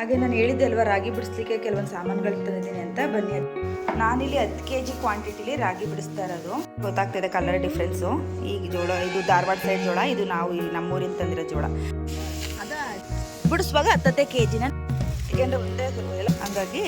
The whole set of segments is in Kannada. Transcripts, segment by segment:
ಹಾಗೆ ನಾನು ಹೇಳಿದ್ದೆ ಅಲ್ವಾ, ರಾಗಿ ಬಿಡಿಸ್ಲಿಕ್ಕೆ ಕೆಲವೊಂದು ಸಾಮಾನುಗಳು ತಂದಿದ್ದೀನಿ ಅಂತ. ಬನ್ನಿ ನಾನಿಲ್ಲಿ ಹತ್ತು ಕೆ ಜಿ ಕ್ವಾಂಟಿಟಿಲಿ ರಾಗಿ ಬಿಡಿಸ್ತಾ ಇರೋದು. ಗೊತ್ತಾಗ್ತಿದೆ ಕಲರ್ ಡಿಫ್ರೆನ್ಸು ಈಗ ಜೋಳ, ಇದು ಧಾರವಾಡ ಸೈಡ್ ಜೋಳ, ಇದು ನಾವು ಇಲ್ಲಿ ನಮ್ಮೂರಿಂದ ತಂದಿರೋ ಜೋಳ. ಅದ ಬಿಡಿಸುವಾಗ ಹತ್ತತ್ತೆ ಕೆ ಜಿನ ಯಾಕೆಂದ್ರೆ ಒಂದೇ ಹಂಗಾಗಿ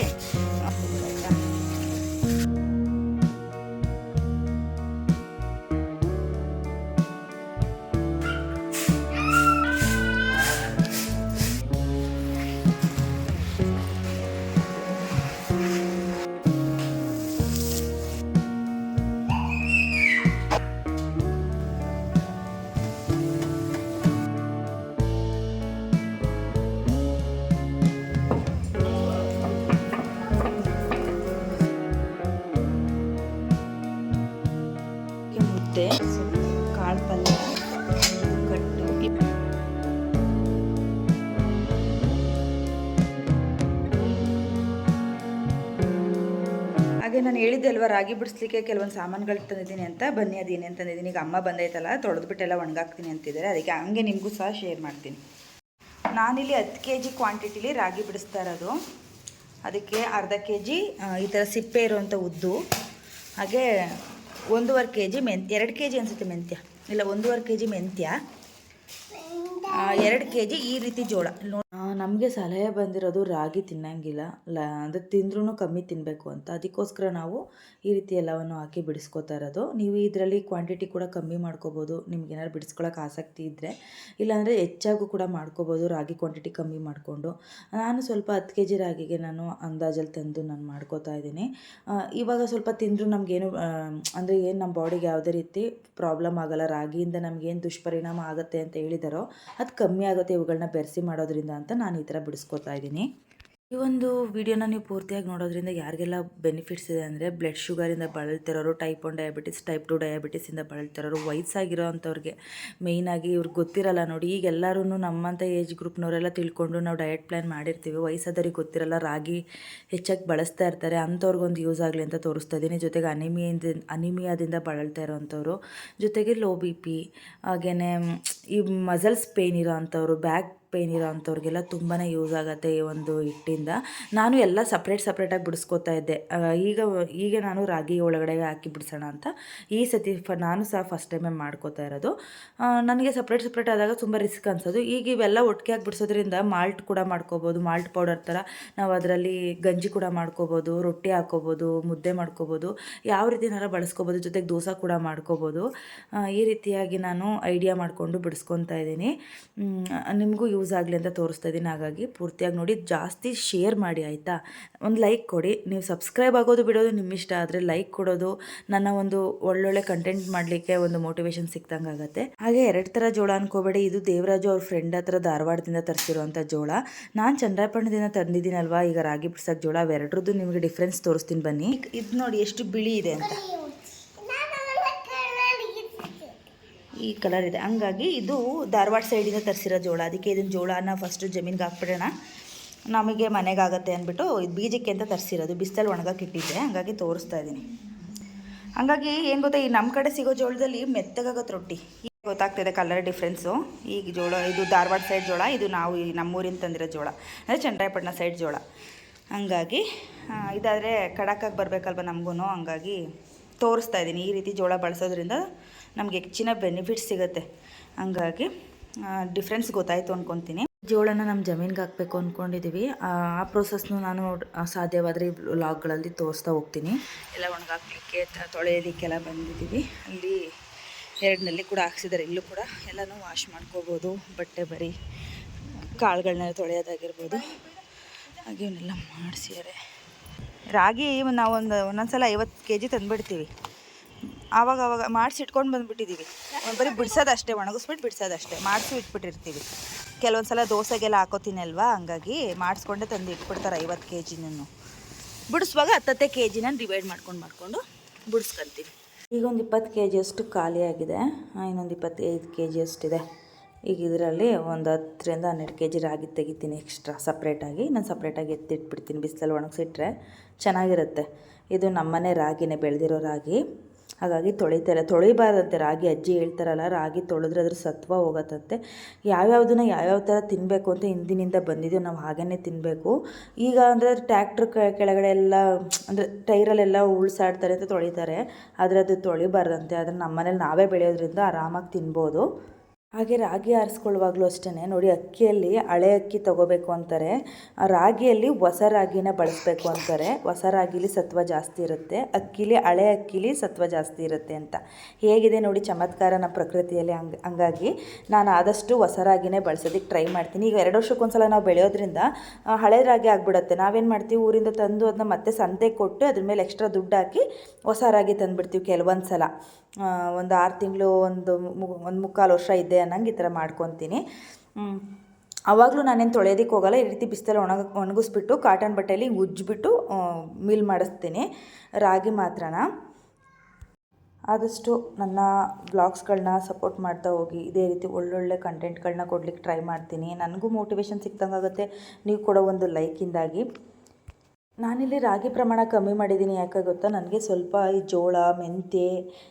ಹಾಗೆ ನಾನು ಹೇಳಿದ್ದೆ ಅಲ್ವಾ, ರಾಗಿ ಬಿಡಿಸ್ಲಿಕ್ಕೆ ಕೆಲವೊಂದು ಸಾಮಾನುಗಳು ತಂದಿದ್ದೀನಿ ಅಂತ. ಬನ್ನಿ ಅದೇನೇನು ತಂದಿದ್ದೀನಿ? ಈಗ ಅಮ್ಮ ಬಂದೈತಲ್ಲ ತೊಳೆದ್ಬಿಟ್ಟೆಲ್ಲ ಒಣಗಾಕ್ತೀನಿ ಅಂತಿದ್ದಾರೆ. ಅದಕ್ಕೆ ಹಂಗೆ ನಿಮಗೂ ಸಹ ಶೇರ್ ಮಾಡ್ತೀನಿ. ನಾನಿಲ್ಲಿ ಹತ್ತು ಕೆ ಜಿ ಕ್ವಾಂಟಿಟಿಲಿ ರಾಗಿ ಬಿಡಿಸ್ತಾ ಇರೋದು. ಅದಕ್ಕೆ ಅರ್ಧ ಕೆ ಜಿ ಈ ಥರ ಸಿಪ್ಪೆ ಇರುವಂಥ ಉದ್ದು, ಹಾಗೆ ಒಂದೂವರೆ ಕೆ ಜಿ ಮೆನ್, ಎರಡು ಕೆ ಜಿ ಅನಿಸುತ್ತೆ ಮೆಂತ್ಯ. ಇಲ್ಲ, ಒಂದೂವರೆ ಕೆ ಜಿ ಮೆಂತ್ಯ ಎರಡು ಕೆ ಜಿ ಈ ರೀತಿ ಜೋಳ. ನಮಗೆ ಸಲಹೆ ಬಂದಿರೋದು ರಾಗಿ ತಿನ್ನಂಗಿಲ್ಲ. ಲ ಅಂದರೆ ತಿಂದ್ರೂ ಕಮ್ಮಿ ತಿನ್ನಬೇಕು ಅಂತ. ಅದಕ್ಕೋಸ್ಕರ ನಾವು ಈ ರೀತಿ ಎಲ್ಲವನ್ನು ಹಾಕಿ ಬಿಡಿಸ್ಕೋತಾ ಇರೋದು. ನೀವು ಇದರಲ್ಲಿ ಕ್ವಾಂಟಿಟಿ ಕೂಡ ಕಮ್ಮಿ ಮಾಡ್ಕೋಬೋದು. ನಿಮ್ಗೆ ಏನಾದ್ರು ಬಿಡಿಸ್ಕೊಳಕ್ಕೆ ಆಸಕ್ತಿ ಇದ್ದರೆ ಇಲ್ಲಾಂದರೆ ಹೆಚ್ಚಾಗೂ ಕೂಡ ಮಾಡ್ಕೋಬೋದು, ರಾಗಿ ಕ್ವಾಂಟಿಟಿ ಕಮ್ಮಿ ಮಾಡಿಕೊಂಡು. ನಾನು ಸ್ವಲ್ಪ ಹತ್ತು ಕೆ ಜಿ ರಾಗಿಗೆ ನಾನು ಅಂದಾಜಲ್ಲಿ ತಂದು ನಾನು ಮಾಡ್ಕೋತಾ ಇದ್ದೀನಿ. ಇವಾಗ ಸ್ವಲ್ಪ ತಿಂದರೂ ನಮಗೇನು ಅಂದರೆ ಏನು ನಮ್ಮ ಬಾಡಿಗೆ ಯಾವುದೇ ರೀತಿ ಪ್ರಾಬ್ಲಮ್ ಆಗೋಲ್ಲ. ರಾಗಿಯಿಂದ ನಮಗೇನು ದುಷ್ಪರಿಣಾಮ ಆಗುತ್ತೆ ಅಂತ ಹೇಳಿದಾರೋ, ಅದು ಕಮ್ಮಿ ಆಗುತ್ತೆ ಇವುಗಳನ್ನ ಬೆರೆಸಿ ಮಾಡೋದ್ರಿಂದ ಅಂತ. ನಾನು ಈ ಥರ ಬಿಡಿಸ್ಕೊತಾ ಇದ್ದೀನಿ. ಈ ಒಂದು ವಿಡಿಯೋನ ನೀವು ಪೂರ್ತಿಯಾಗಿ ನೋಡೋದ್ರಿಂದ ಯಾರಿಗೆಲ್ಲ ಬೆನಿಫಿಟ್ಸ್ ಇದೆ ಅಂದರೆ ಬ್ಲಡ್ ಶುಗರಿಂದ ಬಳಲ್ತಿರೋರು type one diabetes type two ಡಯಾಬಿಟಿಸಿಂದ ಬಳಲ್ತಿರೋರು ವಯಸ್ಸಾಗಿರೋ ಅಂಥವ್ರಿಗೆ ಮೇಯ್ನಾಗಿ ಇವ್ರಿಗೆ ಗೊತ್ತಿರಲ್ಲ ನೋಡಿ, ಈಗ ಎಲ್ಲರೂ ನಮ್ಮಂಥ ಏಜ್ ಗ್ರೂಪ್ನವರೆಲ್ಲ ತಿಳ್ಕೊಂಡು ನಾವು ಡಯಟ್ ಪ್ಲ್ಯಾನ್ ಮಾಡಿರ್ತೀವಿ. ವಯಸ್ಸಾದವ್ರಿಗೆ ಗೊತ್ತಿರಲ್ಲ, ರಾಗಿ ಹೆಚ್ಚಾಗಿ ಬಳಸ್ತಾ ಇರ್ತಾರೆ ಅಂಥವ್ರಿಗೊಂದು ಯೂಸ್ ಆಗಲಿ ಅಂತ ತೋರಿಸ್ತಾ ಇದ್ದೀನಿ. ಜೊತೆಗೆ ಅನಿಮಿಯಿಂದ, ಅನಿಮಿಯಾದಿಂದ ಬಳಲ್ತಾ ಇರೋವಂಥವ್ರು ಜೊತೆಗೆ ಲೋ ಬಿ ಪಿ ಹಾಗೆಯೇ ಈ ಮಸಲ್ಸ್ ಪೇಯ್ನ್ ಇರೋ ಅಂಥವ್ರು ಬ್ಯಾಕ್ ಪೇಯ್ನ್ ಇರೋ ಅಂಥವ್ರಿಗೆಲ್ಲ ತುಂಬಾ ಯೂಸ್ ಆಗುತ್ತೆ ಈ ಒಂದು ಹಿಟ್ಟಿಂದ. ನಾನು ಎಲ್ಲ ಸಪ್ರೇಟ್ ಸಪ್ರೇಟಾಗಿ ಬಿಡಿಸ್ಕೋತಾ ಇದ್ದೆ. ಈಗ ಈಗ ನಾನು ರಾಗಿ ಒಳಗಡೆ ಹಾಕಿ ಬಿಡಿಸೋಣ ಅಂತ. ಈ ಸತಿ ಫ, ನಾನು ಸಹ ಫಸ್ಟ್ ಟೈಮೇ ಮಾಡ್ಕೋತಾ ಇರೋದು. ನನಗೆ ಸಪ್ರೇಟ್ ಸಪ್ರೇಟ್ ಆದಾಗ ತುಂಬ ರಿಸ್ಕ್ ಅನ್ಸೋದು. ಈಗ ಇವೆಲ್ಲ ಒಟ್ಟಿಗೆ ಹಾಕಿ ಬಿಡಿಸೋದ್ರಿಂದ ಮಾಲ್ಟ್ ಕೂಡ ಮಾಡ್ಕೋಬೋದು ಮಾಲ್ಟ್ ಪೌಡರ್ ಥರ ನಾವು ಅದರಲ್ಲಿ ಗಂಜಿ ಕೂಡ ಮಾಡ್ಕೋಬೋದು, ರೊಟ್ಟಿ ಹಾಕೋಬೋದು, ಮುದ್ದೆ ಮಾಡ್ಕೋಬೋದು, ಯಾವ ರೀತಿನಾರ ಬಳಸ್ಕೋಬೋದು, ಜೊತೆಗೆ ದೋಸೆ ಕೂಡ ಮಾಡ್ಕೋಬೋದು. ಈ ರೀತಿಯಾಗಿ ನಾನು ಐಡಿಯಾ ಮಾಡಿಕೊಂಡು ಬಿಡಿಸ್ಕೊತಾ ಇದ್ದೀನಿ. ನಿಮಗೂ ಯೂಸ್ ಆಗಲಿ ಅಂತ ತೋರಿಸ್ತಾ ಇದ್ದೀನಿ. ಹಾಗಾಗಿ ಪೂರ್ತಿಯಾಗಿ ನೋಡಿ, ಜಾಸ್ತಿ ಶೇರ್ ಮಾಡಿ, ಆಯಿತಾ? ಒಂದು ಲೈಕ್ ಕೊಡಿ. ನೀವು ಸಬ್ಸ್ಕ್ರೈಬ್ ಆಗೋದು ಬಿಡೋದು ನಿಮ್ಮ ಇಷ್ಟ ಆದರೆ ಲೈಕ್ ಕೊಡೋದು. ನನ್ನ ಒಂದು ಒಳ್ಳೊಳ್ಳೆ ಕಂಟೆಂಟ್ ಮಾಡಲಿಕ್ಕೆ ಒಂದು ಮೋಟಿವೇಶನ್ ಸಿಕ್ದಂಗೆ ಆಗುತ್ತೆ. ಹಾಗೆ ಎರಡು ಥರ ಜೋಳ ಅನ್ಕೋಬೇಡಿ. ಇದು ದೇವರಾಜು ಅವ್ರ ಫ್ರೆಂಡ್ ಹತ್ರ ಧಾರವಾಡದಿಂದ ತರಿಸಿರುವಂಥ ಜೋಳ. ನಾನು ಚಂದ್ರಾಪಟ್ಟಣದಿಂದ ತಂದಿದ್ದೀನಲ್ವಾ? ಈಗ ರಾಗಿ ಬಿಡ್ಸಕ್ಕೆ ಜೋಳ. ಅವೆರಡ್ರದ್ದು ನಿಮಗೆ ಡಿಫ್ರೆನ್ಸ್ ತೋರಿಸ್ತೀನಿ ಬನ್ನಿ. ಇದು ನೋಡಿ ಎಷ್ಟು ಬಿಳಿ ಇದೆ ಅಂತ. ಈ ಕಲರ್ ಇದೆ. ಹಂಗಾಗಿ ಇದು ಧಾರವಾಡ ಸೈಡಿಂದ ತರಿಸಿರೋ ಜೋಳ. ಅದಕ್ಕೆ ಇದನ್ನ ಜೋಳನ ಫಸ್ಟು ಜಮೀನಿಗೆ ಹಾಕ್ಬಿಡೋಣ. ನಮಗೆ ಮನೆಗಾಗತ್ತೆ ಅಂದ್ಬಿಟ್ಟು ಇದು ಬೀಜಕ್ಕೆ ಅಂತ ತರಿಸಿರೋದು. ಬಿಸಿಲಲ್ಲಿ ಒಣಗಕ್ಕೆ ಇಟ್ಟಿದ್ದೆ. ಹಂಗಾಗಿ ತೋರಿಸ್ತಾ ಇದ್ದೀನಿ. ಹಂಗಾಗಿ ಏನು ಗೊತ್ತಾ, ಈ ನಮ್ಮ ಕಡೆ ಸಿಗೋ ಜೋಳದಲ್ಲಿ ಮೆತ್ತಗಾಗತ್ತೆ ರೊಟ್ಟಿ. ಈಗ ಗೊತ್ತಾಗ್ತಿದೆ ಕಲರ್ ಡಿಫ್ರೆನ್ಸು ಈಗ ಜೋಳ, ಇದು ಧಾರವಾಡ ಸೈಡ್ ಜೋಳ, ಇದು ನಾವು ಈ ನಮ್ಮೂರಿಂದ ತಂದಿರೋ ಜೋಳ. ಅಂದರೆ ಚಂದ್ರಾಯಪಟ್ಟಣ ಸೈಡ್ ಜೋಳ. ಹಂಗಾಗಿ ಇದಾದರೆ ಕಡಕಾಗಿ ಬರಬೇಕಲ್ವ ನಮಗೂ ಹಂಗಾಗಿ ತೋರಿಸ್ತಾ ಇದ್ದೀನಿ. ಈ ರೀತಿ ಜೋಳ ಬಳಸೋದ್ರಿಂದ ನಮಗೆ ಹೆಚ್ಚಿನ ಬೆನಿಫಿಟ್ ಸಿಗುತ್ತೆ. ಹಂಗಾಗಿ ಡಿಫ್ರೆನ್ಸ್ ಗೊತ್ತಾಯಿತು ಅಂದ್ಕೊತೀನಿ ಜೋಳನ ನಮ್ಮ ಜಮೀನ್ಗೆ ಹಾಕಬೇಕು ಅಂದ್ಕೊಂಡಿದ್ದೀವಿ ಆ ಪ್ರೊಸೆಸ್ನು ನಾನು ಸಾಧ್ಯವಾದರೆ ಈ ವ್ಲಾಗ್ಗಳಲ್ಲಿ ತೋರಿಸ್ತಾ ಹೋಗ್ತೀನಿ. ಎಲ್ಲ ಒಣಗಾಕ್ಲಿಕ್ಕೆ ತೊಳೆಯೋದಕ್ಕೆಲ್ಲ ಬಂದಿದ್ದೀವಿ ಅಲ್ಲಿ ಎರಡನಲ್ಲಿ ಕೂಡ ಹಾಕ್ಸಿದ್ದಾರೆ ಇಲ್ಲೂ ಕೂಡ ಎಲ್ಲನೂ ವಾಶ್ ಮಾಡ್ಕೋಬೋದು. ಬಟ್ಟೆ ಬರಿ ಕಾಳುಗಳನ್ನ ತೊಳೆಯೋದಾಗಿರ್ಬೋದು. ಹಾಗೆ ಇವನ್ನೆಲ್ಲ ಮಾಡಿಸಿದ್ದಾರೆ ರಾಗಿ ನಾವು ಒಂದು ಒಂದೊಂದ್ಸಲ ಐವತ್ತು ಕೆ ಜಿ ತಂದುಬಿಡ್ತೀವಿ. ಆವಾಗ ಆವಾಗ ಮಾಡಿಸಿ ಇಟ್ಕೊಂಡು ಬಂದುಬಿಟ್ಟಿದ್ದೀವಿ ಬರೀ ಬಿಡ್ಸೋದು ಅಷ್ಟೇ ಒಣಗಿಸ್ಬಿಟ್ಟು ಬಿಡ್ಸೋದು ಅಷ್ಟೇ ಮಾಡಿಸಿ ಇಟ್ಬಿಟ್ಟಿರ್ತೀವಿ. ಕೆಲವೊಂದು ಸಲ ದೋಸೆಗೆಲ್ಲ ಹಾಕೋತೀನಿ ಅಲ್ವಾ ಹಂಗಾಗಿ ಮಾಡಿಸ್ಕೊಂಡೆ ತಂದು ಇಟ್ಬಿಡ್ತಾರೆ ಐವತ್ತು ಕೆ ಜಿನೂ ಬಿಡಿಸುವಾಗ ಹತ್ತತ್ತೆ ಕೆ ಜಿನ ಡಿವೈಡ್ ಮಾಡ್ಕೊಂಡು ಮಾಡಿಕೊಂಡು ಬಿಡಿಸ್ಕೊಂತೀವಿ. ಈಗ ಒಂದು ಇಪ್ಪತ್ತು ಕೆ ಜಿಯಷ್ಟು ಖಾಲಿಯಾಗಿದೆ ಇನ್ನೊಂದು ಇಪ್ಪತ್ತೈದು ಕೆ ಜಿಯಷ್ಟಿದೆ ಈಗ ಇದರಲ್ಲಿ ಒಂದು ಹತ್ತರಿಂದ ಹನ್ನೆರಡು ಕೆ ಜಿ ರಾಗಿ ತೆಗಿತೀನಿ ಎಕ್ಸ್ಟ್ರಾ ಸಪ್ರೇಟಾಗಿ ನಾನು ಸಪ್ರೇಟಾಗಿ ಎತ್ತಿಟ್ಬಿಡ್ತೀನಿ. ಬಿಸಿಲಲ್ಲಿ ಒಣಗಿಸಿಟ್ರೆ ಚೆನ್ನಾಗಿರುತ್ತೆ. ಇದು ನಮ್ಮನೆ ರಾಗಿನೇ, ಬೆಳೆದಿರೋ ರಾಗಿ. ಹಾಗಾಗಿ ತೊಳಿತಾರೆ. ತೊಳಿಬಾರ್ದಂತೆ ರಾಗಿ ಅಜ್ಜಿ ಹೇಳ್ತಾರಲ್ಲ, ರಾಗಿ ತೊಳೆದ್ರೆ ಅದ್ರ ಸತ್ವ ಹೋಗತ್ತಂತೆ. ಯಾವ್ಯಾವುದನ್ನ ಯಾವ್ಯಾವ ಥರ ತಿನ್ನಬೇಕು ಅಂತ ಹಿಂದಿನಿಂದ ಬಂದಿದ್ದೀವಿ ನಾವು ಹಾಗೇ ತಿನ್ನಬೇಕು ಈಗ ಅಂದರೆ ಟ್ಯಾಕ್ಟ್ರ್ ಕೆಳಗಡೆ ಎಲ್ಲ, ಅಂದರೆ ಟೈರಲ್ಲೆಲ್ಲ ಉಳ್ಸಾಡ್ತಾರೆ ಅಂತ ತೊಳಿತಾರೆ. ಆದರೆ ಅದು ತೊಳಿಬಾರ್ದಂತೆ. ಅದನ್ನು ನಮ್ಮ ಮನೇಲಿ ನಾವೇ ಬೆಳೆಯೋದ್ರಿಂದ ಆರಾಮಾಗಿ ತಿನ್ಬೋದು. ಹಾಗೆ ರಾಗಿ ಆರಿಸ್ಕೊಳ್ಳುವಾಗಲೂ ಅಷ್ಟೇ ನೋಡಿ, ಅಕ್ಕಿಯಲ್ಲಿ ಹಳೆ ಅಕ್ಕಿ ತೊಗೋಬೇಕು ಅಂತಾರೆ. ರಾಗಿಯಲ್ಲಿ ಹೊಸ ರಾಗಿನ ಬಳಸಬೇಕು ಅಂತಾರೆ. ಹೊಸ ರಾಗಿಲಿ ಸತ್ವ ಜಾಸ್ತಿ ಇರುತ್ತೆ. ಅಕ್ಕಿಲಿ ಹಳೆ ಅಕ್ಕಿಲಿ ಸತ್ವ ಜಾಸ್ತಿ ಇರುತ್ತೆ ಅಂತ. ಹೇಗಿದೆ ನೋಡಿ ಚಮತ್ಕಾರ ನಮ್ಮ ಪ್ರಕೃತಿಯಲ್ಲಿ ಹಂಗೆ, ಹಂಗಾಗಿ ನಾನು ಆದಷ್ಟು ಹೊಸ ರಾಗಿನೇ ಬಳಸೋದಕ್ಕೆ ಟ್ರೈ ಮಾಡ್ತೀನಿ. ಈಗ ಎರಡು ವರ್ಷಕ್ಕೊಂದ್ಸಲ ನಾವು ಬೆಳೆಯೋದ್ರಿಂದ ಹಳೆ ರಾಗಿ ಆಗಿಬಿಡುತ್ತೆ. ನಾವೇನು ಮಾಡ್ತೀವಿ? ಊರಿಂದ ತಂದು ಅದನ್ನ ಮತ್ತೆ ಸಂತೆ ಕೊಟ್ಟು ಅದ್ರ ಮೇಲೆ ಎಕ್ಸ್ಟ್ರಾ ದುಡ್ಡು ಹಾಕಿ ಹೊಸ ರಾಗಿ ತಂದುಬಿಡ್ತೀವಿ ಕೆಲವೊಂದು ಸಲ ಒಂದು ಆರು ತಿಂಗಳು ಒಂದು ಒಂದು ಮುಕ್ಕಾಲು ವರ್ಷ ಇದೆ ಅನ್ನಂಗೆ ಈ ಥರ ಮಾಡ್ಕೊತೀನಿ. ಆವಾಗಲೂ ನಾನೇನು ತೊಳೆಯೋದಕ್ಕೆ ಹೋಗಲ್ಲ, ಈ ರೀತಿ ಬಿಸಿಲಲ್ಲಿ ಒಣಗ, ಒಣಗಿಸ್ಬಿಟ್ಟು ಕಾಟನ್ ಬಟ್ಟೆಯಲ್ಲಿ ಉಜ್ಜಿಬಿಟ್ಟು ಮಿಲ್ ಮಾಡಿಸ್ತೀನಿ, ರಾಗಿ ಮಾತ್ರನ. ಆದಷ್ಟು ನನ್ನ ಬ್ಲಾಗ್ಸ್ಗಳನ್ನ ಸಪೋರ್ಟ್ ಮಾಡ್ತಾ ಹೋಗಿ, ಇದೇ ರೀತಿ ಒಳ್ಳೊಳ್ಳೆ ಕಂಟೆಂಟ್ಗಳನ್ನ ಕೊಡ್ಲಿಕ್ಕೆ ಟ್ರೈ ಮಾಡ್ತೀನಿ. ನನಗೂ ಮೋಟಿವೇಶನ್ ಸಿಕ್ದಂಗೆ ಆಗುತ್ತೆ ನೀವು ಕೊಡೋ ಒಂದು ಲೈಕಿಂದಾಗಿ. ನಾನಿಲ್ಲಿ ರಾಗಿ ಪ್ರಮಾಣ ಕಮ್ಮಿ ಮಾಡಿದ್ದೀನಿ ಯಾಕೆ ಗೊತ್ತಾ? ನನಗೆ ಸ್ವಲ್ಪ ಈ ಜೋಳ, ಮೆಂತ್ಯ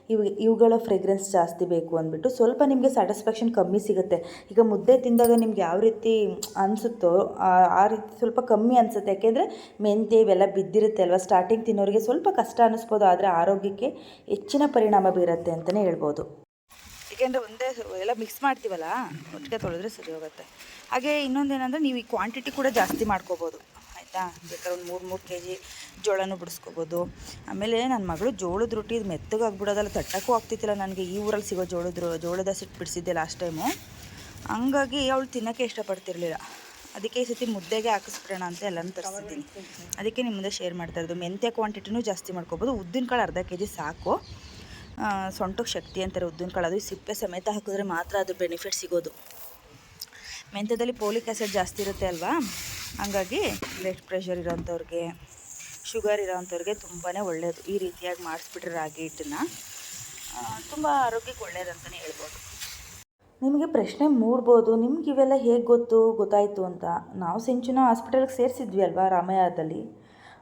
ಇವು, ಇವುಗಳ ಫ್ರೆಗ್ರೆನ್ಸ್ ಜಾಸ್ತಿ ಬೇಕು ಅಂದ್ಬಿಟ್ಟು ಸ್ವಲ್ಪ ನಿಮಗೆ ಸ್ಯಾಟಿಸ್ಫ್ಯಾಕ್ಷನ್ ಕಮ್ಮಿ ಸಿಗುತ್ತೆ. ಈಗ ಮುದ್ದೆ ತಿಂದಾಗ ನಿಮ್ಗೆ ಯಾವ ರೀತಿ ಅನಿಸುತ್ತೋ ಆ- ರೀತಿ ಸ್ವಲ್ಪ ಕಮ್ಮಿ ಅನಿಸುತ್ತೆ. ಯಾಕೆಂದರೆ ಮೆಂತ್ಯ ಇವೆಲ್ಲ ಬಿದ್ದಿರುತ್ತೆ ಅಲ್ವಾ? ಸ್ಟಾರ್ಟಿಂಗ್ ತಿನ್ನೋರಿಗೆ ಸ್ವಲ್ಪ ಕಷ್ಟ ಅನ್ನಿಸ್ಬೋದು ಆದರೆ ಆರೋಗ್ಯಕ್ಕೆ ಹೆಚ್ಚಿನ ಪರಿಣಾಮ ಬೀರುತ್ತೆ ಅಂತಲೇ ಹೇಳ್ಬೋದು. ಏಕೆಂದರೆ ಒಂದೇ ಎಲ್ಲ ಮಿಕ್ಸ್ ಮಾಡ್ತೀವಲ್ಲ, ಒಟ್ಟಿಗೆ ತೊಳೆದ್ರೆ ಸರಿ ಹೋಗುತ್ತೆ. ಹಾಗೆ ಇನ್ನೊಂದೇನೆಂದರೆ ನೀವು ಈ ಕ್ವಾಂಟಿಟಿ ಕೂಡ ಜಾಸ್ತಿ ಮಾಡ್ಕೋಬೋದು. ಆಯಿತಾ? ಬೇಕಾದ್ರೆ ಒಂದು ಮೂರು ಮೂರು ಕೆ ಜಿ ಜೋಳನೂ ಬಿಡಿಸ್ಕೋಬೋದು. ಆಮೇಲೆ ನನ್ನ ಮಗಳು ಜೋಳದ ರೊಟ್ಟಿ ಇದು ಮೆತ್ತಗಾಗ್ಬಿಡೋದಲ್ಲ ತಟ್ಟಕ್ಕೂ ಆಗ್ತಿತ್ತಿಲ್ಲ ನನಗೆ. ಈ ಊರಲ್ಲಿ ಸಿಗೋ ಜೋಳದ ಜೋಳದ ಸಿಟ್ಟು ಬಿಡಿಸಿದ್ದೆ ಲಾಸ್ಟ್ ಟೈಮು ಹಂಗಾಗಿ ಅವಳು ತಿನ್ನೋಕ್ಕೆ ಇಷ್ಟಪಡ್ತಿರಲಿಲ್ಲ. ಅದಕ್ಕೆ ಈ ಸತಿ ಮುದ್ದೆಗೆ ಹಾಕಿಸ್ಬಿಡೋಣ ಅಂತ ಎಲ್ಲನೂ ತರಿಸಿದ್ದೀನಿ. ಅದಕ್ಕೆ ನಿಮ್ಮ ಮುಂದೆ ಶೇರ್ ಮಾಡ್ತಾ ಇರೋದು ಮೆಂತ್ಯ ಕ್ವಾಂಟಿಟಿನೂ ಜಾಸ್ತಿ ಮಾಡ್ಕೋಬೋದು. ಉದ್ದಿನಕಾಳು ಅರ್ಧ ಕೆ ಜಿ ಸಾಕು ಸೊಂಟಕ್ಕೆ ಶಕ್ತಿ ಅಂತಾರೆ ಉದ್ದಿನ ಕಾಳು. ಅದು ಸಿಪ್ಪೆ ಸಮೇತ ಹಾಕಿದ್ರೆ ಮಾತ್ರ ಅದು ಬೆನಿಫಿಟ್ ಸಿಗೋದು. ಮೆಂತ್ಯದಲ್ಲಿ ಪೋಲಿಕ್ ಆ್ಯಸಿಡ್ ಜಾಸ್ತಿ ಇರುತ್ತೆ ಅಲ್ವಾ? ಹಂಗಾಗಿ ಬ್ಲಡ್ ಪ್ರೆಷರ್ ಇರೋಂಥವ್ರಿಗೆ ಶುಗರ್ ಇರೋಂಥವ್ರಿಗೆ ತುಂಬಾ ಒಳ್ಳೆಯದು ಈ ರೀತಿಯಾಗಿ ಮಾಡಿಸ್ಬಿಟ್ರೆ ರಾಗಿ ಹಿಟ್ಟನ್ನು ತುಂಬ ಆರೋಗ್ಯಕ್ಕೆ ಒಳ್ಳೆಯದಂತಲೇ ಹೇಳ್ಬೋದು. ನಿಮಗೆ ಪ್ರಶ್ನೆ ಮೂಡ್ಬೋದು, ನಿಮ್ಗೆ ಇವೆಲ್ಲ ಹೇಗೆ ಗೊತ್ತು, ಗೊತ್ತಾಯಿತು ಅಂತ. ನಾವು ಸಿಂಚುನ ಹಾಸ್ಪಿಟಲ್ಗೆ ಸೇರಿಸಿದ್ವಿ ಅಲ್ವಾ ರಾಮಯ್ಯದಲ್ಲಿ?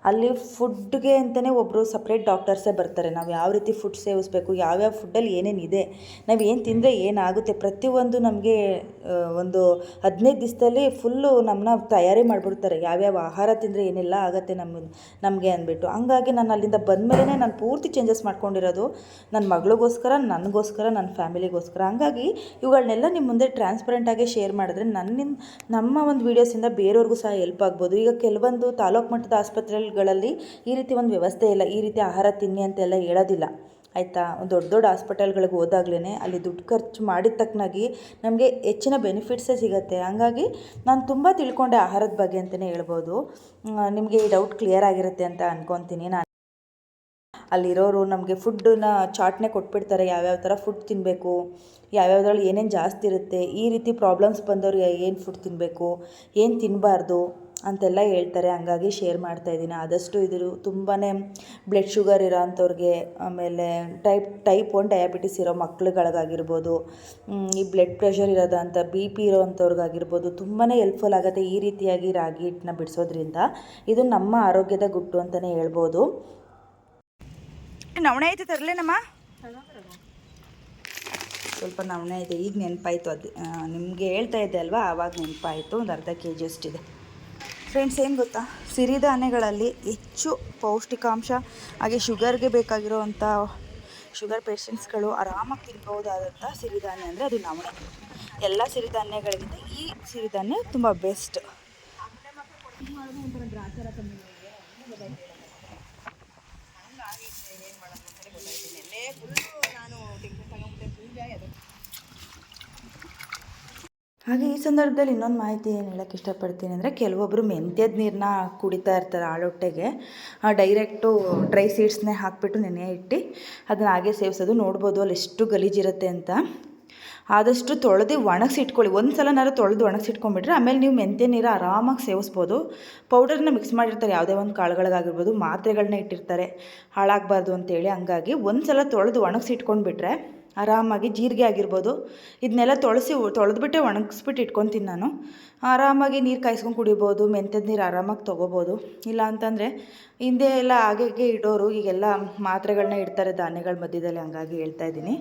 ಅಲ್ಲಿ ಫುಡ್ಗೆ ಅಂತಲೇ ಒಬ್ಬರು ಸಪ್ರೇಟ್ ಡಾಕ್ಟರ್ಸೇ ಬರ್ತಾರೆ. ನಾವು ಯಾವ ರೀತಿ ಫುಡ್ ಸೇವಿಸ್ಬೇಕು, ಯಾವ್ಯಾವ ಫುಡ್ಡಲ್ಲಿ ಏನೇನಿದೆ ಇದೆ, ನಾವು ಏನು ತಿಂದರೆ ಏನಾಗುತ್ತೆ, ಪ್ರತಿಯೊಂದು ನಮಗೆ ಒಂದು ಹದಿನೈದು ದಿವಸದಲ್ಲಿ ಫುಲ್ಲು ನಮ್ಮನ್ನ ತಯಾರಿ ಮಾಡಿಬಿಡ್ತಾರೆ. ಯಾವ್ಯಾವ ಆಹಾರ ತಿಂದರೆ ಏನೆಲ್ಲ ಆಗುತ್ತೆ ನಮ್ಮ ನಮಗೆ ಅಂದ್ಬಿಟ್ಟು. ಹಂಗಾಗಿ ನಾನು ಅಲ್ಲಿಂದ ಬಂದಮೇಲೆ ನಾನು ಪೂರ್ತಿ ಚೇಂಜಸ್ ಮಾಡ್ಕೊಂಡಿರೋದು ನನ್ನ ಮಗಳಿಗೋಸ್ಕರ, ನನಗೋಸ್ಕರ ನನ್ನ ಫ್ಯಾಮಿಲಿಗೋಸ್ಕರ ಹಂಗಾಗಿ ಇವುಗಳನ್ನೆಲ್ಲ ನಿಮ್ಮ ಮುಂದೆ ಟ್ರಾನ್ಸ್ಪರೆಂಟಾಗಿ ಶೇರ್ ಮಾಡಿದ್ರೆ ನನ್ನಿಂದ ನಮ್ಮ ಒಂದು ವೀಡಿಯೋಸಿಂದ ಬೇರೆಯವ್ರಿಗೂ ಸಹ ಹೆಲ್ಪ್ ಆಗ್ಬೋದು. ಈಗ ಕೆಲವೊಂದು ತಾಲೂಕು ಮಟ್ಟದ ಆಸ್ಪತ್ರೆಗಳಲ್ಲಿ ಈ ರೀತಿ ಒಂದು ವ್ಯವಸ್ಥೆ ಇಲ್ಲ, ಈ ರೀತಿ ಆಹಾರ ತಿನ್ನಿ ಅಂತೆಲ್ಲ ಹೇಳೋದಿಲ್ಲ. ಆಯಿತಾ? ದೊಡ್ಡ ದೊಡ್ಡ ಹಾಸ್ಪಿಟಲ್ಗಳಿಗೆ ಹೋದಾಗ್ಲೇ ಅಲ್ಲಿ ದುಡ್ಡು ಖರ್ಚು ಮಾಡಿದ ತಕ್ಕನಾಗಿ ನಮಗೆ ಹೆಚ್ಚಿನ ಬೆನಿಫಿಟ್ಸೇ ಸಿಗುತ್ತೆ. ಹಾಗಾಗಿ ನಾನು ತುಂಬ ತಿಳ್ಕೊಂಡೆ ಆಹಾರದ ಬಗ್ಗೆ ಅಂತಲೇ ಹೇಳ್ಬೋದು. ನಿಮಗೆ ಈ ಡೌಟ್ ಕ್ಲಿಯರ್ ಆಗಿರುತ್ತೆ ಅಂತ ಅಂದ್ಕೊತೀನಿ ನಾನು. ಅಲ್ಲಿರೋರು ನಮಗೆ ಫುಡ್ಡನ್ನ ಚಾಟ್ನೇ ಕೊಟ್ಬಿಡ್ತಾರೆ, ಯಾವ್ಯಾವ ಥರ ಫುಡ್ ತಿನ್ನಬೇಕು ಯಾವ್ಯಾವ್ದ್ರಲ್ಲಿ ಏನೇನು ಜಾಸ್ತಿ ಇರುತ್ತೆ, ಈ ರೀತಿ ಪ್ರಾಬ್ಲಮ್ಸ್ ಬಂದವ್ರು ಏನು ಫುಡ್ ತಿನ್ನಬೇಕು ಏನು ತಿನ್ನಬಾರ್ದು ಅಂತೆಲ್ಲ ಹೇಳ್ತಾರೆ. ಹಂಗಾಗಿ ಶೇರ್ ಮಾಡ್ತಾ ಇದ್ದೀನಿ. ಆದಷ್ಟು ಇದು ತುಂಬಾ ಬ್ಲಡ್ ಶುಗರ್ ಇರೋ ಅಂಥವ್ರಿಗೆ ಆಮೇಲೆ ಟೈಪ್ ಟೈಪ್ ಒನ್ ಡಯಾಬಿಟಿಸ್ ಇರೋ ಮಕ್ಳುಗಳಿಗಾಗಿರ್ಬೋದು ಈ ಬ್ಲಡ್ ಪ್ರೆಷರ್ ಇರೋದಂಥ ಬಿ ಪಿ ಇರೋ ಅಂಥವ್ರಿಗಾಗಿರ್ಬೋದು ತುಂಬಾ ಹೆಲ್ಪ್ಫುಲ್ ಆಗುತ್ತೆ ಈ ರೀತಿಯಾಗಿ ರಾಗಿ ಹಿಟ್ಟನ್ನ ಬಿಡಿಸೋದ್ರಿಂದ. ಇದು ನಮ್ಮ ಆರೋಗ್ಯದ ಗುಟ್ಟು ಅಂತಲೇ ಹೇಳ್ಬೋದು. ನವಣೆ ಐತೆ ತರಲೇನಮ್ಮ ಸ್ವಲ್ಪ ನವಣೆ ಇದೆ. ಈಗ ನೆನಪಾಯಿತು ಅದು. ನಿಮಗೆ ಹೇಳ್ತಾ ಇದ್ದೆ ಅಲ್ವಾ? ಆವಾಗ ನೆನಪಾಯಿತು. ಒಂದು ಅರ್ಧ ಕೆ ಜಿ ಅಷ್ಟಿದೆ. ಫ್ರೆಂಡ್ಸ್, ಏನು ಗೊತ್ತಾ? ಸಿರಿಧಾನ್ಯಗಳಲ್ಲಿ ಹೆಚ್ಚು ಪೌಷ್ಟಿಕಾಂಶ ಹಾಗೆ ಶುಗರ್ಗೆ ಬೇಕಾಗಿರುವಂಥ ಶುಗರ್ ಪೇಷಂಟ್ಸ್ಗಳು ಆರಾಮಾಗಿ ತಿನ್ಬೋದಾದಂಥ ಸಿರಿಧಾನ್ಯ ಅಂದರೆ ಅದು ನವಣೆ. ಎಲ್ಲ ಸಿರಿಧಾನ್ಯಗಳಿಗಿಂತ ಈ ಸಿರಿಧಾನ್ಯ ತುಂಬ ಬೆಸ್ಟ್. ಹಾಗೆ ಈ ಸಂದರ್ಭದಲ್ಲಿ ಇನ್ನೊಂದು ಮಾಹಿತಿ ಏನು ಹೇಳೋಕ್ಕೆ ಇಷ್ಟಪಡ್ತೀನಿ ಅಂದರೆ ಕೆಲವೊಬ್ಬರು ಮೆಂತ್ಯದ ನೀರನ್ನ ಕುಡಿತಾ ಇರ್ತಾರೆ ಆಳೊಟ್ಟೆಗೆ ಡೈರೆಕ್ಟು ಡ್ರೈ ಸೀಡ್ಸ್ನೇ ಹಾಕಿಬಿಟ್ಟು ನೆನೆ ಇಟ್ಟು ಅದನ್ನ ಹಾಗೆ ಸೇವಿಸೋದು. ನೋಡ್ಬೋದು ಅಲ್ಲಿ ಎಷ್ಟು ಗಲೀಜಿರುತ್ತೆ ಅಂತ. ಆದಷ್ಟು ತೊಳೆದು ಒಣಗಿಸಿಟ್ಕೊಳ್ಳಿ ಒಂದು ಸಲನಾದ್ರು ತೊಳೆದು ಒಣಗಿಸಿಟ್ಕೊಂಡ್ಬಿಟ್ರೆ ಆಮೇಲೆ ನೀವು ಮೆಂತ್ಯ ನೀರು ಆರಾಮಾಗಿ ಸೇವಿಸ್ಬೋದು. ಪೌಡರ್ನ ಮಿಕ್ಸ್ ಮಾಡಿರ್ತಾರೆ. ಯಾವುದೇ ಒಂದು ಕಾಳುಗಳಿಗಾಗಿರ್ಬೋದು. ಮಾತ್ರೆಗಳನ್ನ ಇಟ್ಟಿರ್ತಾರೆ. ಹಾಳಾಗಬಾರ್ದು ಅಂತೇಳಿ ಹಂಗಾಗಿ ಒಂದು ಸಲ ತೊಳೆದು ಒಣಗಿಸಿಟ್ಕೊಂಡ್ಬಿಟ್ರೆ ಆರಾಮಾಗಿ ಜೀರಿಗೆ ಆಗಿರ್ಬೋದು. ಇದನ್ನೆಲ್ಲ ತೊಳಸಿ ತೊಳೆದ್ಬಿಟ್ಟೆ ಒಣಗಿಸ್ಬಿಟ್ಟು ಇಟ್ಕೊತೀನಿ ನಾನು. ಆರಾಮಾಗಿ ನೀರು ಕಾಯಿಸ್ಕೊಂಡು ಕುಡಿಬೋದು, ಮೆಂತ್ಯದ ನೀರು ಆರಾಮಾಗಿ ತೊಗೋಬೋದು. ಇಲ್ಲ ಅಂತಂದರೆ ಹಿಂದೆ ಎಲ್ಲ ಹಾಗೆಗೆ ಇಡೋರು ಈಗೆಲ್ಲ ಮಾತ್ರೆಗಳನ್ನ ಇಡ್ತಾರೆ, ಧಾನ್ಯಗಳ ಮಧ್ಯದಲ್ಲಿ ಹಂಗಾಗಿ ಹೇಳ್ತಾ ಇದ್ದೀನಿ.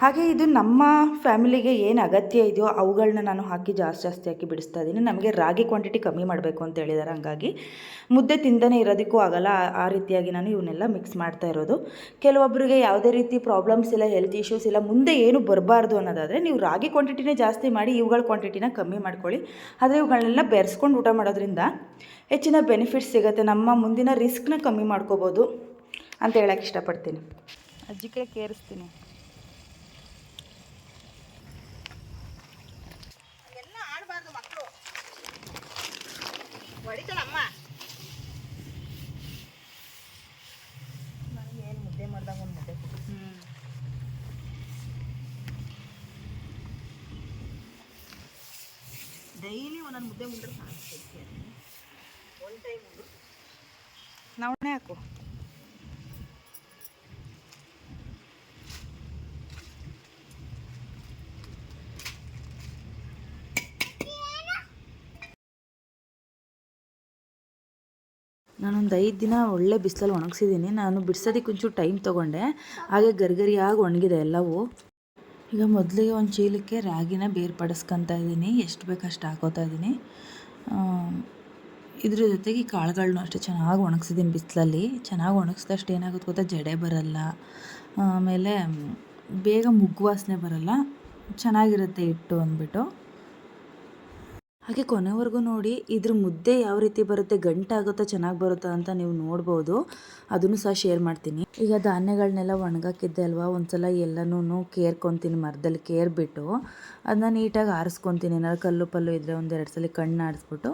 ಹಾಗೆ ಇದು ನಮ್ಮ ಫ್ಯಾಮಿಲಿಗೆ ಏನು ಅಗತ್ಯ ಇದೆಯೋ ಅವುಗಳನ್ನ ನಾನು ಹಾಕಿ ಜಾಸ್ತಿ ಜಾಸ್ತಿ ಹಾಕಿ ಬಿಡಿಸ್ತಾ ಇದ್ದೀನಿ. ನಮಗೆ ರಾಗಿ ಕ್ವಾಂಟಿಟಿ ಕಮ್ಮಿ ಮಾಡಬೇಕು ಅಂತ ಹೇಳಿದ್ದಾರೆ ಹಂಗಾಗಿ ಮುದ್ದೆ ತಿಂದನೇ ಇರೋದಕ್ಕೂ ಆಗಲ್ಲ. ಆ- ರೀತಿಯಾಗಿ ನಾನು ಇವನ್ನೆಲ್ಲ ಮಿಕ್ಸ್ ಮಾಡ್ತಾ ಇರೋದು. ಕೆಲವೊಬ್ಬರಿಗೆ ಯಾವುದೇ ರೀತಿ ಪ್ರಾಬ್ಲಮ್ಸ್ ಇಲ್ಲ ಹೆಲ್ತ್ ಇಶ್ಯೂಸ್ ಇಲ್ಲ, ಮುಂದೆ ಏನು ಬರಬಾರ್ದು ಅನ್ನೋದಾದರೆ ನೀವು ರಾಗಿ ಕ್ವಾಂಟಿಟಿನೇ ಜಾಸ್ತಿ ಮಾಡಿ, ಇವುಗಳ ಕ್ವಾಂಟಿಟಿನ ಕಮ್ಮಿ ಮಾಡ್ಕೊಳ್ಳಿ. ಆದರೆ ಇವುಗಳನ್ನೆಲ್ಲ ಬೆರೆಸ್ಕೊಂಡು ಊಟ ಮಾಡೋದ್ರಿಂದ ಹೆಚ್ಚಿನ ಬೆನಿಫಿಟ್ಸ್ ಸಿಗುತ್ತೆ. ನಮ್ಮ ಮುಂದಿನ ರಿಸ್ಕ್ನ ಕಮ್ಮಿ ಮಾಡ್ಕೋಬೋದು ಅಂತ ಹೇಳಕ್ಕೆ ಇಷ್ಟಪಡ್ತೀನಿ. ಅಜ್ಜಿ ಕೈ ಕೇರಿಸ್ತೀನಿ ಎಲ್ಲ ಆಡಬಾರ್ದು ಮಕ್ಕಳು ಹೊಡಿತಾಳಮ್ಮ ನನಗೆ ಏನು ಮುದ್ದೆ ಮಾಡ್ದಾಗ ಒಂದು ಮುದ್ದೆ ಕೊಡು. ಒಂದೊಂದು ಮುದ್ದೆ ಒನ್ ಟೈಮ್ ನವಣೆ ಹಾಕು. ನಾನೊಂದು ಐದು ದಿನ ಒಳ್ಳೆ ಬಿಸಿಲಲ್ಲಿ ಒಣಗಿಸಿದ್ದೀನಿ ನಾನು ಬಿಡ್ಸೋದಕ್ಕೆ ಒಂಚೂರು ಟೈಮ್ ತೊಗೊಂಡೆ. ಹಾಗೆ ಗರಿಗರಿಯಾಗಿ ಒಣಗಿದೆ ಎಲ್ಲವೂ. ಈಗ ಮೊದಲಿಗೆ ಒಂದು ಚೀಲಕ್ಕೆ ರಾಗಿನ ಬೇರ್ಪಡಿಸ್ಕೊತಾ ಇದ್ದೀನಿ. ಎಷ್ಟು ಬೇಕು ಅಷ್ಟು ಹಾಕೋತಾ ಇದ್ದೀನಿ. ಇದ್ರ ಜೊತೆಗೆ ಈ ಕಾಳುಗಳ್ನು ಅಷ್ಟೇ ಚೆನ್ನಾಗಿ ಒಣಗಿಸಿದ್ದೀನಿ ಬಿಸಿಲಲ್ಲಿ. ಚೆನ್ನಾಗಿ ಒಣಗಿಸಿದಷ್ಟು ಏನಾಗುತ್ತೆ ಗೊತ್ತಾ? ಜಡೆ ಬರಲ್ಲ. ಆಮೇಲೆ ಬೇಗ ಮುಗ್ಗು ವಾಸನೆ ಬರಲ್ಲ. ಚೆನ್ನಾಗಿರುತ್ತೆ ಹಿಟ್ಟು ಅಂದ್ಬಿಟ್ಟು. ಹಾಗೆ ಕೊನೆವರೆಗೂ ನೋಡಿ ಇದ್ರ ಮುದ್ದೆ ಯಾವ ರೀತಿ ಬರುತ್ತೆ, ಗಂಟಾಗುತ್ತಾ ಚೆನ್ನಾಗಿ ಬರುತ್ತಾ ಅಂತ ನೀವು ನೋಡ್ಬೋದು. ಅದನ್ನು ಸಹ ಶೇರ್ ಮಾಡ್ತೀನಿ. ಈಗ ಧಾನ್ಯಗಳನ್ನೆಲ್ಲ ಒಣಗಾಕಿದ್ದೆ ಅಲ್ವಾ, ಒಂದ್ಸಲ ಎಲ್ಲನೂ ಕೇರ್ಕೊತೀನಿ, ಮರದಲ್ಲಿ ಕೇರ್ಬಿಟ್ಟು ಅದನ್ನ ನೀಟಾಗಿ ಆರಿಸ್ಕೊತೀನಿ. ಏನಾದ್ರು ಕಲ್ಲು ಪಲ್ಲು ಇದ್ದರೆ ಒಂದೆರಡು ಸಲ ಕಣ್ಣು ಆಡಿಸ್ಬಿಟ್ಟು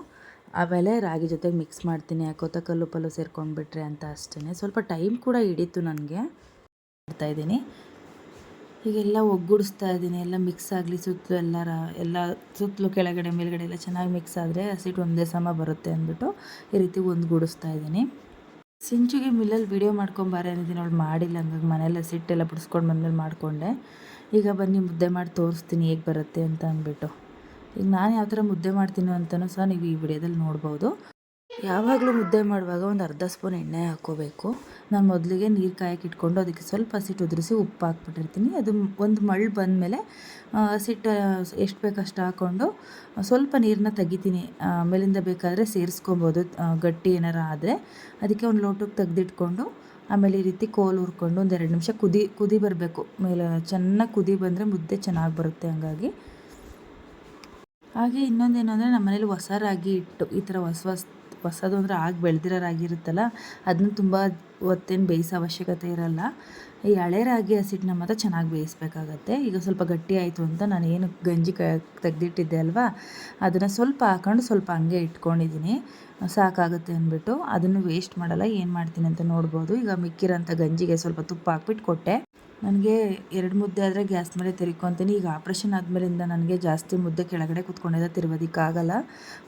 ಆಮೇಲೆ ರಾಗಿ ಜೊತೆಗೆ ಮಿಕ್ಸ್ ಮಾಡ್ತೀನಿ. ಯಾಕೋತ ಕಲ್ಲು ಪಲ್ಲು ಸೇರ್ಕೊಂಡ್ಬಿಟ್ರೆ ಅಂತ ಅಷ್ಟೇ ಸ್ವಲ್ಪ ಟೈಮ್ ಕೂಡ ಹಿಡಿತು ನನಗೆ. ಮಾಡ್ತಾ ಇದ್ದೀನಿ. ಹೀಗೆಲ್ಲ ಒಗ್ಗೂಡಿಸ್ತಾ ಇದ್ದೀನಿ. ಎಲ್ಲ ಮಿಕ್ಸ್ ಆಗಲಿ, ಸುತ್ತಲೂ ಎಲ್ಲ ಎಲ್ಲ ಸುತ್ತಲೂ ಕೆಳಗಡೆ, ಮೇಲ್ಗಡೆ ಎಲ್ಲ ಚೆನ್ನಾಗಿ ಮಿಕ್ಸ್ ಆದರೆ ಹಸಿಟ್ಟು ಒಂದೇ ಸಮ ಬರುತ್ತೆ ಅಂದ್ಬಿಟ್ಟು ಈ ರೀತಿ ಒಂದುಗೂಡಿಸ್ತಾ ಇದ್ದೀನಿ. ಸಿಂಚುಗೆ ಮಿಲ್ಲಲ್ಲಿ ವಿಡಿಯೋ ಮಾಡ್ಕೊಂಬಾರೆ ಅಂದಿದ್ದೀನಿ. ಅವಳು ಮಾಡಿಲ್ಲ, ಹಂಗಾಗಿ ಮನೆಯಲ್ಲ ಸಿಟ್ಟೆಲ್ಲ ಬಿಡಿಸ್ಕೊಂಡು ಬಂದ್ಮೇಲೆ ಮಾಡಿಕೊಂಡೆ. ಈಗ ಬನ್ನಿ ಮುದ್ದೆ ಮಾಡಿ ತೋರಿಸ್ತೀನಿ ಹೇಗೆ ಬರುತ್ತೆ ಅಂತ ಅಂದ್ಬಿಟ್ಟು. ಈಗ ನಾನು ಯಾವ ಥರ ಮುದ್ದೆ ಮಾಡ್ತೀನೋ ಅಂತಲೂ ಸಹ ನೀವು ಈ ವಿಡಿಯೋದಲ್ಲಿ ನೋಡ್ಬೋದು. ಯಾವಾಗಲೂ ಮುದ್ದೆ ಮಾಡುವಾಗ ಒಂದು ಅರ್ಧ ಸ್ಪೂನ್ ಎಣ್ಣೆ ಹಾಕ್ಕೋಬೇಕು. ನಾನು ಮೊದಲಿಗೆ ನೀರು ಕಾಯಕ್ಕೆ ಇಟ್ಕೊಂಡು ಅದಕ್ಕೆ ಸ್ವಲ್ಪ ಹಸಿಟ್ಟು ಉದುರಿಸಿ ಉಪ್ಪು ಹಾಕ್ಬಿಟ್ಟಿರ್ತೀನಿ. ಅದು ಒಂದು ಮಳ್ಳು ಬಂದಮೇಲೆ ಹಸಿಟ್ಟು ಎಷ್ಟು ಬೇಕಷ್ಟು ಹಾಕ್ಕೊಂಡು ಸ್ವಲ್ಪ ನೀರನ್ನ ತೆಗಿತೀನಿ. ಮೇಲಿಂದ ಬೇಕಾದರೆ ಸೇರಿಸ್ಕೊಬೋದು ಗಟ್ಟಿ ಏನಾರ ಆದರೆ. ಅದಕ್ಕೆ ಒಂದು ಲೋಟಕ್ಕೆ ತೆಗೆದಿಟ್ಕೊಂಡು, ಆಮೇಲೆ ಈ ರೀತಿ ಕೋಲು ಹುರ್ಕೊಂಡು ಒಂದು ಎರಡು ನಿಮಿಷ ಕುದಿ ಕುದಿ ಬರಬೇಕು. ಮೇಲೆ ಚೆನ್ನಾಗಿ ಕುದಿ ಬಂದರೆ ಮುದ್ದೆ ಚೆನ್ನಾಗಿ ಬರುತ್ತೆ ಹಂಗಾಗಿ. ಹಾಗೆ ಇನ್ನೊಂದೇನು ಅಂದರೆ ನಮ್ಮ ಮನೇಲಿ ಹೊಸ ರಾಗಿ ಇಟ್ಟು, ಈ ಥರ ಹೊಸ ಹೊಸ ಹೊಸದು ಅಂದರೆ ಆಗಿ ಬೆಳೆದಿರೋ ರಾಗಿ ಇರುತ್ತಲ್ಲ ಅದನ್ನ ತುಂಬ ಹೊತ್ತೇನು ಬೇಯಿಸೋ ಅವಶ್ಯಕತೆ ಇರಲ್ಲ. ಈ ಹಳೆ ರಾಗಿ ಹಸಿಟ್ಟನ್ನ ಮಾತ್ರ ಚೆನ್ನಾಗಿ ಬೇಯಿಸ್ಬೇಕಾಗತ್ತೆ. ಈಗ ಸ್ವಲ್ಪ ಗಟ್ಟಿ ಆಯಿತು ಅಂತ ನಾನು ಏನು ಗಂಜಿ ಕ, ತೆಗೆದಿಟ್ಟಿದ್ದೆ ಅಲ್ವಾ? ಅದನ್ನು ಸ್ವಲ್ಪ ಹಾಕೊಂಡು ಸ್ವಲ್ಪ ಹಂಗೆ ಇಟ್ಕೊಂಡಿದ್ದೀನಿ ಸಾಕಾಗುತ್ತೆ ಅಂದ್ಬಿಟ್ಟು ಅದನ್ನು ವೇಸ್ಟ್ ಮಾಡಲ್ಲ, ಏನು ಮಾಡ್ತೀನಿ ಅಂತ ನೋಡ್ಬೋದು. ಈಗ ಮಿಕ್ಕಿರೋಂಥ ಗಂಜಿಗೆ ಸ್ವಲ್ಪ ತುಪ್ಪ ಹಾಕ್ಬಿಟ್ಟು ಕೊಟ್ಟೆ. ನನಗೆ ಎರಡು ಮುದ್ದೆ ಆದರೆ ಗ್ಯಾಸ್ ಮೇಲೆ ತಿರ್ಕೊತೀನಿ. ಈಗ ಆಪ್ರೇಷನ್ ಆದಮೇಲಿಂದ ನನಗೆ ಜಾಸ್ತಿ ಮುದ್ದೆ ಕೆಳಗಡೆ ಕುತ್ಕೊಂಡಿದ್ದ ತಿರ್ಬೋದಕ್ಕಾಗಲ್ಲ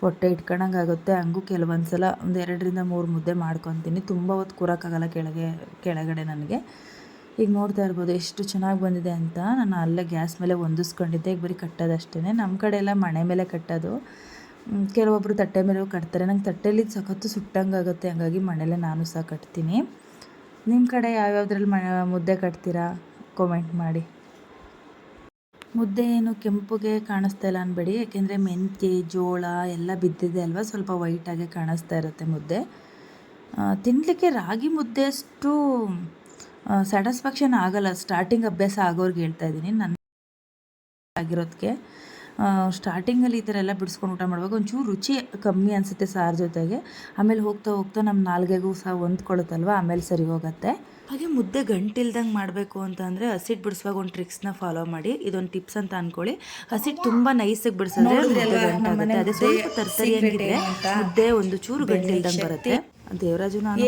ಹೊಟ್ಟೆ ಇಟ್ಕೊಂಡಂಗೆ ಆಗುತ್ತೆ ಹಂಗೂ ಕೆಲವೊಂದು ಸಲ ಒಂದು ಎರಡರಿಂದ ಮೂರು ಮುದ್ದೆ ಮಾಡ್ಕೊತೀನಿ. ತುಂಬ ಹೊತ್ತು ಕೂರೋಕ್ಕಾಗಲ್ಲ ಕೆಳಗೆ, ಕೆಳಗಡೆ ನನಗೆ. ಈಗ ನೋಡ್ತಾ ಇರ್ಬೋದು ಎಷ್ಟು ಚೆನ್ನಾಗಿ ಬಂದಿದೆ ಅಂತ. ನಾನು ಅಲ್ಲೇ ಗ್ಯಾಸ್ ಮೇಲೆ ಹೊಂದಿಸ್ಕೊಂಡಿದ್ದೆ. ಈಗ ಬರೀ ಕಟ್ಟೋದಷ್ಟೇ ನಮ್ಮ ಕಡೆ ಎಲ್ಲ ಮಣೆ ಮೇಲೆ ಕಟ್ಟೋದು. ಕೆಲವೊಬ್ಬರು ತಟ್ಟೆ ಮೇಲೆ ಕಟ್ತಾರೆ. ನಂಗೆ ತಟ್ಟೆಯಲ್ಲಿ ಸಖತ್ತು ಸುಟ್ಟಂಗಾಗುತ್ತೆ. ಹಂಗಾಗಿ ಮನೇಲೆ ನಾನು ಸಹ ಕಟ್ತೀನಿ. ನಿಮ್ಮ ಕಡೆ ಯಾವ್ಯಾವ್ದ್ರಲ್ಲಿ ಮ, ಮುದ್ದೆ ಕಟ್ತೀರಾ? ಕಾಮೆಂಟ್ ಮಾಡಿ. ಮುದ್ದೆ ಏನು ಕೆಂಪುಗೆ ಕಾಣಿಸ್ತಾ ಇಲ್ಲ ಅನ್ಬೇಡಿ, ಯಾಕೆಂದರೆ ಮೆಂತ್ಯ, ಜೋಳ ಎಲ್ಲ ಬಿದ್ದಿದೆ ಅಲ್ವಾ? ಸ್ವಲ್ಪ ವೈಟಾಗೆ ಕಾಣಿಸ್ತಾ ಇರುತ್ತೆ ಮುದ್ದೆ. ತಿನ್ನಲಿಕ್ಕೆ ರಾಗಿ ಮುದ್ದೆ ಅಷ್ಟು ಸ್ಯಾಟಿಸ್ಫ್ಯಾಕ್ಷನ್ ಆಗಲ್ಲ. ಸ್ಟಾರ್ಟಿಂಗ್ ಅಭ್ಯಾಸ ಆಗೋರ್ಗೆ ಹೇಳ್ತಾ ಇದ್ದೀನಿ. ನನ್ನ ಆಗಿರೋದಕ್ಕೆ ಸ್ಟಾರ್ಟಿಂಗಲ್ಲಿ ಈ ಥರ ಎಲ್ಲ ಬಿಡಿಸ್ಕೊಂಡು ಊಟ ಮಾಡುವಾಗ ಒಂಚೂರು ರುಚಿ ಕಮ್ಮಿ ಅನಿಸುತ್ತೆ ಸಾರ್ ಜೊತೆಗೆ. ಆಮೇಲೆ ಹೋಗ್ತಾ ಹೋಗ್ತಾ ನಮ್ಮ ನಾಲ್ಗೆಗೂ ಸಹ ಹೊಂದ್ಕೊಳ್ಳುತ್ತಲ್ವ? ಆಮೇಲೆ ಸರಿ ಹೋಗುತ್ತೆ. ಹಾಗೆ ಮುದ್ದೆ ಗಂಟಿಲ್ದಂಗೆ ಮಾಡಬೇಕು ಅಂತಂದರೆ ಹಸಿಟ್ಟು ಬಿಡಿಸುವಾಗ ಒಂದು ಟ್ರಿಕ್ಸ್ನ ಫಾಲೋ ಮಾಡಿ ಇದೊಂದು ಟಿಪ್ಸ್ ಅಂತ ಅಂದ್ಕೊಳ್ಳಿ ಹಸಿಟ್ಟು ತುಂಬ ನೈಸಾಗಿ ಬಿಡಿಸಿದ್ರೆ ಮುದ್ದೆ ಗಂಟಾಗುತ್ತೆ. ಅದೇ ಸ್ವಲ್ಪ ತರ್ತರಿಯಾಗಿದ್ರೆ ಮುದ್ದೆ ಒಂದು ಚೂರು ಗಂಟಿಲ್ದಂಗೆ ಬರುತ್ತೆ. ದೇವರಾಜು ನಾನು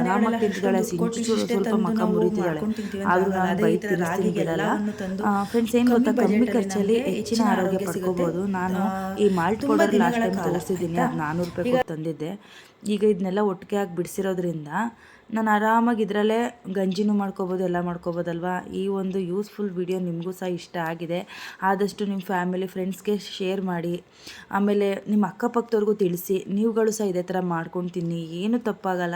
ಆರಾಮಾಗಿ ತಿಂತಿದ್ದಾಳೆ ಸ್ವಲ್ಪ ಮಕ್ಕ ಮುರಿತಿದ್ದಾಳೆ. ಆದ್ರೂ ನಾನು ಬೈಕ್ ತಿನ್ನಿಸ್ತೀನಿ ಬಿಡಲ್ಲ ಫ್ರೆಂಡ್ಸ್ ಏನು ಗೊತ್ತಾ? ಕಮ್ಮಿ ಖರ್ಚಲ್ಲಿ ಹೆಚ್ಚಿನ ಆರೋಗ್ಯ ಪಡ್ಕೋಬಹುದು ನಾನು ಈ ಮಾಲ್ಟ್ ಪೌಡರ್ ಲಾಸ್ಟ್ ಟೈಮ್ ತೋರಿಸಿದ್ದೀನಿ ಅದು ನಾನ್ನೂರು ರೂಪಾಯಿ ತಂದಿದ್ದೆ. ಈಗ ಇದನ್ನೆಲ್ಲ ಒಟ್ಟಿಗೆ ಆಗಿ ಬಿಡಿಸಿರೋದ್ರಿಂದ ನಾನು ಆರಾಮಾಗಿ ಇದರಲ್ಲೇ ಗಂಜಿನೂ ಮಾಡ್ಕೋಬೋದು, ಎಲ್ಲ ಮಾಡ್ಕೋಬೋದಲ್ವಾ? ಈ ಒಂದು ಯೂಸ್ಫುಲ್ ವಿಡಿಯೋ ನಿಮಗೂ ಸಹ ಇಷ್ಟ ಆಗಿದೆ. ಆದಷ್ಟು ನಿಮ್ಮ ಫ್ಯಾಮಿಲಿ ಫ್ರೆಂಡ್ಸ್ಗೆ ಶೇರ್ ಮಾಡಿ. ಆಮೇಲೆ ನಿಮ್ಮ ಅಕ್ಕಪಕ್ಕದವ್ರಿಗೂ ತಿಳಿಸಿ. ನೀವುಗಳು ಸಹ ಇದೇ ಥರ ಮಾಡ್ಕೊಂಡು ತಿನ್ನಿ ಏನು ತಪ್ಪಾಗಲ್ಲ.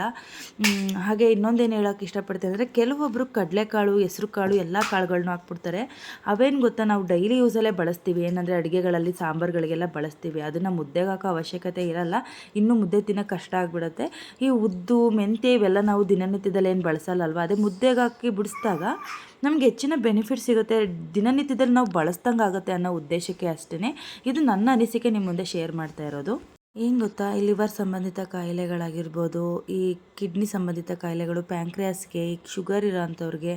ಹಾಗೆ ಇನ್ನೊಂದೇನು ಹೇಳೋಕ್ಕೆ ಇಷ್ಟಪಡ್ತೀನಿ ಅಂದರೆ ಕೆಲವೊಬ್ಬರು ಕಡಲೆಕಾಳು ಹೆಸರು ಕಾಳು ಎಲ್ಲ ಕಾಳುಗಳನ್ನೂ ಹಾಕ್ಬಿಡ್ತಾರೆ. ಅವೇನು ಗೊತ್ತಾ, ನಾವು ಡೈಲಿ ಯೂಸಲ್ಲೇ ಬಳಸ್ತೀವಿ. ಏನಂದರೆ, ಅಡುಗೆಗಳಲ್ಲಿ ಸಾಂಬಾರುಗಳಿಗೆಲ್ಲ ಬಳಸ್ತೀವಿ. ಅದನ್ನು ಮುದ್ದೆಗಾಕೋ ಅವಶ್ಯಕತೆ ಇರಲ್ಲ. ಇನ್ನೂ ಮುದ್ದೆ ತಿನ್ನೋಕ್ಕೆ ಕಷ್ಟ ಆಗಿಬಿಡುತ್ತೆ. ಈ ಉದ್ದು, ಮೆಂತ್ಯ ಇವೆಲ್ಲ ನಾವು ದಿನನಿತ್ಯದಲ್ಲಿ ಏನು ಬಳಸಲ್ಲ ಅಲ್ವಾ ಅದೇ ಮುದ್ದೆಗೆ ಹಾಕಿ ಬಿಡಿಸಿದಾಗ ನಮ್ಗೆ ಹೆಚ್ಚಿನ ಬೆನಿಫಿಟ್ ಸಿಗುತ್ತೆ. ದಿನನಿತ್ಯದಲ್ಲಿ ನಾವು ಬಳಸ್ದಂಗೆ ಆಗುತ್ತೆ ಅನ್ನೋ ಉದ್ದೇಶಕ್ಕೆ ಅಷ್ಟೇ ಇದು ನನ್ನ ಅನಿಸಿಕೆ, ನಿಮ್ಮ ಮುಂದೆ ಶೇರ್ ಮಾಡ್ತಾ ಇರೋದು. ಏನು ಗೊತ್ತಾ? ಈ ಲಿವರ್ ಸಂಬಂಧಿತ ಕಾಯಿಲೆಗಳಾಗಿರ್ಬೋದು ಈ ಕಿಡ್ನಿ ಸಂಬಂಧಿತ ಕಾಯಿಲೆಗಳು ಪ್ಯಾಂಕ್ರಿಯಾಸ್ಗೆ ಈ ಶುಗರ್ ಇರೋ ಅಂಥವ್ರಿಗೆ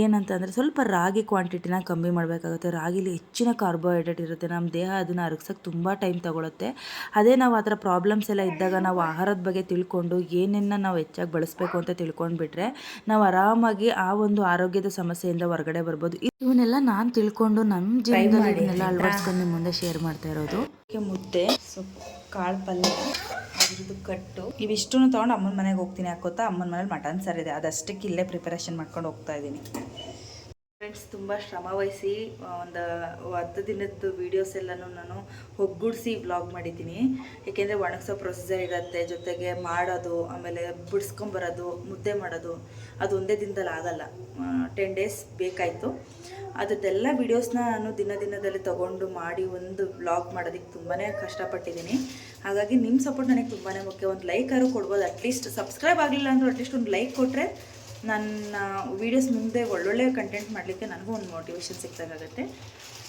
ಏನಂತಂದರೆ ಸ್ವಲ್ಪ ರಾಗಿ ಕ್ವಾಂಟಿಟಿನ ಕಮ್ಮಿ ಮಾಡಬೇಕಾಗುತ್ತೆ. ರಾಗಿಲಿ ಹೆಚ್ಚಿನ ಕಾರ್ಬೋಹೈಡ್ರೇಟ್ ಇರುತ್ತೆ. ನಮ್ಮ ದೇಹ ಅದನ್ನು ಅರಗ್ಸೋಕ್ಕೆ ತುಂಬ ಟೈಮ್ ತಗೊಳುತ್ತೆ. ಅದೇ ನಾವು ಆ ಥರ ಪ್ರಾಬ್ಲಮ್ಸ್ ಎಲ್ಲ ಇದ್ದಾಗ ನಾವು ಆಹಾರದ ಬಗ್ಗೆ ತಿಳ್ಕೊಂಡು ಏನೇನ ನಾವು ಹೆಚ್ಚಾಗಿ ಬಳಸಬೇಕು ಅಂತ ತಿಳ್ಕೊಂಡ್ಬಿಟ್ರೆ ನಾವು ಆರಾಮಾಗಿ ಆ ಒಂದು ಆರೋಗ್ಯದ ಸಮಸ್ಯೆಯಿಂದ ಹೊರಗಡೆ ಬರ್ಬೋದು. ಇವನ್ನೆಲ್ಲ ನಾನು ತಿಳ್ಕೊಂಡು ನಮ್ಮ ಜೀವನದಲ್ಲಿ ಅಳವಡಿಸ್ಕೊಂಡು ನಿಮ್ಮ ಮುಂದೆ ಶೇರ್ ಮಾಡ್ತಾ ಇರೋದು. ಮುದ್ದೆ ಸೊಪ್ಪು, ಕಾಳು ಪಲ್ಯ, ಅದ್ರದ್ದು ಕಟ್ಟು. ಇವಿಷ್ಟೂ ತೊಗೊಂಡು ಅಮ್ಮನ ಮನೆಗೆ ಹೋಗ್ತೀನಿ ಹಾಕೋತಾ ಅಮ್ಮನ ಮನೇಲಿ ಮಟನ್ ಸಾರಿದೆ ಇದೆ ಅದಷ್ಟಕ್ಕೆ ಇಲ್ಲೇ ಪ್ರಿಪರೇಷನ್ ಮಾಡ್ಕೊಂಡು ಹೋಗ್ತಾ ಇದ್ದೀನಿ ಫ್ರೆಂಡ್ಸ್ ತುಂಬ ಶ್ರಮವಹಿಸಿ ಒಂದು ಹತ್ತು ದಿನದ್ದು ವೀಡಿಯೋಸ್ ಎಲ್ಲನೂ ನಾನು ಒಗ್ಗೂಡಿಸಿ ವ್ಲಾಗ್ ಮಾಡಿದ್ದೀನಿ. ಏಕೆಂದರೆ ಒಣಗಿಸೋ ಪ್ರೊಸೀಜರ್ ಇರುತ್ತೆ, ಜೊತೆಗೆ ಮಾಡೋದು, ಆಮೇಲೆ ಬಿಡಿಸ್ಕೊಂಬರೋದು, ಮುದ್ದೆ ಮಾಡೋದು, ಅದು ಒಂದೇ ದಿನದಲ್ಲಿ ಆಗಲ್ಲ. ಟೆನ್ ಡೇಸ್ ಬೇಕಾಯಿತು. ಅದದ್ದೆಲ್ಲ ವೀಡಿಯೋಸ್ನ ನಾನು ದಿನ ದಿನದಲ್ಲಿ ತೊಗೊಂಡು ಮಾಡಿ ಒಂದು ವ್ಲಾಗ್ ಮಾಡೋದಕ್ಕೆ ತುಂಬಾ ಕಷ್ಟಪಟ್ಟಿದ್ದೀನಿ. ಹಾಗಾಗಿ ನಿಮ್ಮ ಸಪೋರ್ಟ್ ನನಗೆ ತುಂಬಾ ಮುಖ್ಯ. ಒಂದು ಲೈಕ್ ಆದರೂ ಕೊಡ್ಬೋದು. ಅಟ್ಲೀಸ್ಟ್ ಸಬ್ಸ್ಕ್ರೈಬ್ ಆಗಲಿಲ್ಲ ಅಂದರೂ ಅಟ್ಲೀಸ್ಟ್ ಒಂದು ಲೈಕ್ ಕೊಟ್ಟರೆ ನನ್ನ ವೀಡಿಯೋಸ್ ಮುಂದೆ ಒಳ್ಳೊಳ್ಳೆ ಕಂಟೆಂಟ್ ಮಾಡಲಿಕ್ಕೆ ನನಗೂ ಒಂದು ಮೋಟಿವೇಶನ್ ಸಿಕ್ಕಾಗುತ್ತೆ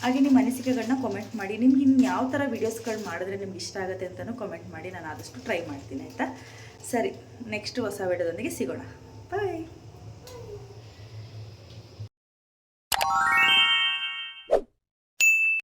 ಹಾಗೆ ನಿಮ್ಮ ಅನಿಸಿಕೆಗಳನ್ನ ಕಾಮೆಂಟ್ ಮಾಡಿ, ನಿಮ್ಗೆ ಇನ್ನು ಯಾವ ಥರ ವೀಡಿಯೋಸ್ಗಳು ಮಾಡಿದ್ರೆ ನಿಮ್ಗೆ ಇಷ್ಟ ಆಗುತ್ತೆ ಅಂತಲೂ ಕಾಮೆಂಟ್ ಮಾಡಿ, ನಾನು ಆದಷ್ಟು ಟ್ರೈ ಮಾಡ್ತೀನಿ, ಆಯಿತಾ? ಸರಿ ನೆಕ್ಸ್ಟ್ ಹೊಸ ವೀಡಿಯೋದೊಂದಿಗೆ ಸಿಗೋಣ. ಬಾಯ್